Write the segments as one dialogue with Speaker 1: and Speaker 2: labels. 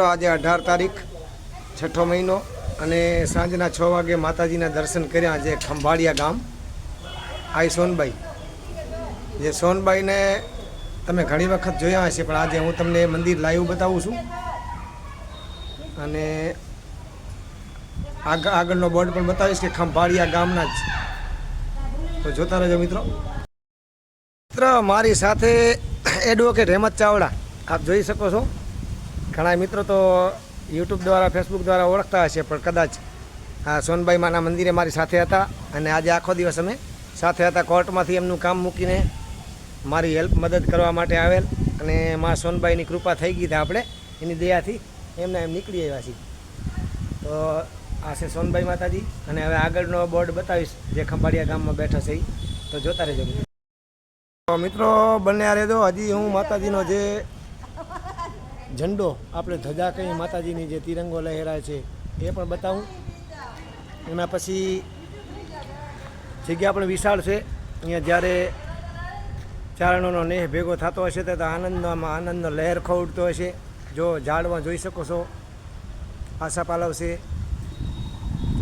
Speaker 1: આજે અઢાર તારીખ, છઠ્ઠો મહિનો અને સાંજના છ વાગે માતાજીના દર્શન કર્યા જે ખંભાળિયા ગામ, આઈ સોનબાઈ. જે સોનબાઈને તમે ઘણી વખત જોયા હશે, પણ આજે હું તમને મંદિર લાઈવ બતાવું છું. અને આગ- આગળનો બોર્ડ પણ બતાવીશ કે ખંભાળિયા ગામના જ. તો જોતા રહેજો મિત્રો. મિત્ર, મારી સાથે એડવોકેટ હેમત ચાવડા, આપ જોઈ શકો છો. ઘણા મિત્રો તો યુટ્યુબ દ્વારા, ફેસબુક દ્વારા ઓળખતા હશે, પણ કદાચ આ સોનબાઈ માના મંદિરે મારી સાથે હતા અને આજે આખો દિવસ અમે સાથે હતા કોર્ટમાંથી એમનું કામ મૂકીને મારી હેલ્પ મદદ કરવા માટે આવેલ અને મા સોનબાઈની કૃપા થઈ ગઈ હતી આપણે, એની દયાથી એમને એમ નીકળી આવ્યા છીએ. તો આ છે સોનબાઈ માતાજી અને હવે આગળનો બોર્ડ બતાવીશ જે ખંભાળિયા ગામમાં બેઠા છે. તો જોતા રહેજો મિત્રો. બંને આ રહેજો. હજી હું માતાજીનો જે ઝંડો આપણે ધજા કહીએ, માતાજીની જે તિરંગો લહેરાય છે, એ પણ બતાવું. એના પછી જગ્યા પણ વિશાળ છે. અહીંયા જ્યારે ચારણોનો નેહ ભેગો થતો હશે તો આનંદમાં આનંદનો લહેર ખવડતો હશે. જો ઝાડમાં જોઈ શકો છો, આશા પાલવ છે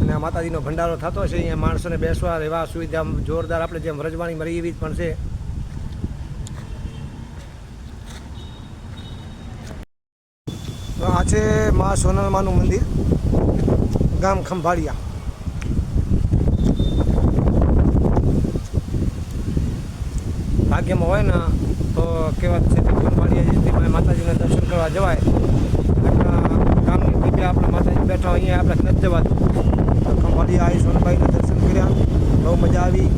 Speaker 1: અને આ માતાજીનો ભંડારો થતો હશે. અહીંયા માણસોને બેસવા, રહેવા, સુવિધા, જોરદાર આપણે જેમ વ્રજવાણી મળી એવી જ પણ છે. તો આ છે મા સોનલમાનું મંદિર, ગામ ખંભાળિયા. ભાગ્યમાં હોય ને, તો કહેવત છે કે ખંભાળિયા જતી માતાજીના દર્શન કરવા જવાય. ગામની કૃપયા આપણે માતાજી બેઠા અહીંયા આપણે નથી જવાતું. તો ખંભાળિયા આવી સોનભાઈના દર્શન કર્યા. બહુ મજા આવી.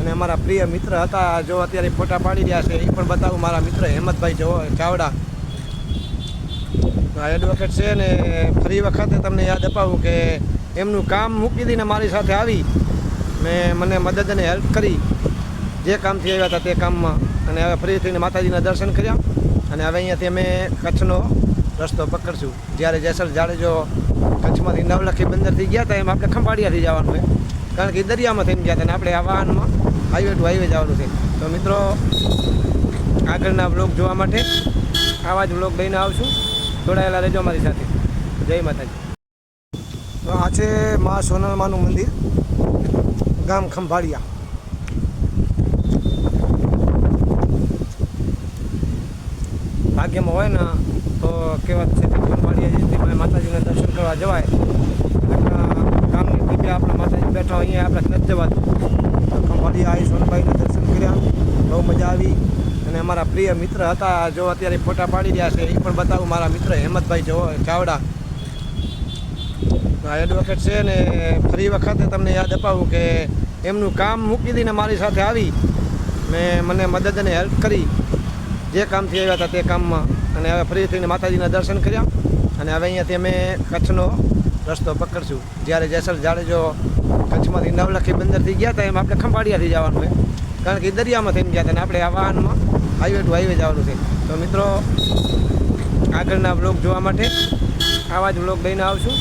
Speaker 1: અને અમારા પ્રિય મિત્ર હતા જો અત્યારે ફોટા પાડી રહ્યા છે, એ પણ બતાવું. મારા મિત્ર હેમતભાઈ ચાવડા. એડવોકેટ છે ને ફરી વખતે તમને યાદ અપાવું કે એમનું કામ મૂકી દઈને મારી સાથે આવી. ને મને મદદ અને હેલ્પ કરી. જે કામથી આવ્યા હતા તે કામમાં. અને હવે ફરી થઈને માતાજીના દર્શન કર્યા. અને હવે અહીંયાથી અમે કચ્છનો રસ્તો પકડશું. જ્યારે જેસલ જાડેજો કચ્છમાંથી નવલખી બંદરથી ગયા હતા, એમ આપણે ખંભાળિયાથી જવાનું છે. કારણ કે દરિયામાં થઈને ગયા હતા અને આપણે આ વાહનમાં હાઈવે ટુ હાઈવે જવાનું છે. તો મિત્રો, આગળના બ્લોગ જોવા માટે આવા જ બ્લોગ લઈને આવશું. જોડાયેલા રહેજો અમારી સાથે. જય માતાજી. તો આ છે મા સોનલમાનું મંદિર ગામ ખંભાળિયા. ભાગ્યમાં હોય ને તો કહેવત છે કે ખંભાળિયા જતી માતાજીના દર્શન કરવા જવાય. આપણા ગામની આપણા માતાજી બેઠા અહીંયા આપણે નથી જવાતું. તો ખંભાળિયા આવી સોનભાઈને દર્શન કર્યા બહુ મજા આવી. અને અમારા પ્રિય મિત્ર હતા, જો અત્યારે ફોટા પાડી રહ્યા છે, એ પણ બતાવું મારા મિત્ર હેમતભાઈ જો, ચાવડા. એડવોકેટ છે ને, ફરી વખતે તમને યાદ અપાવું કે એમનું કામ મૂકી દઈને મારી સાથે આવી ને મને મદદ અને હેલ્પ કરી. જે કામથી આવ્યા હતા તે કામમાં. અને હવે ફરી થઈને માતાજીના દર્શન કર્યા અને હવે અહીંયાથી અમે કચ્છનો રસ્તો પકડશું. જ્યારે જેસલ જાડેજો કચ્છમાંથી નવલખી બંદરથી ગયા હતા, એમ આપણે ખંભાળિયાથી જવાનું છે. કારણ કે દરિયામાં થઈને ગયા હતા આપણે આ વાહનમાં હાઈવે ટુ હાઈવે જવાનું છે. તો મિત્રો, આગળના બ્લોગ જોવા માટે આવા જ બ્લોગ લઈને આવશું.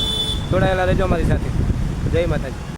Speaker 1: જોડાયેલા રહેજો અમારી સાથે. જય માતાજી.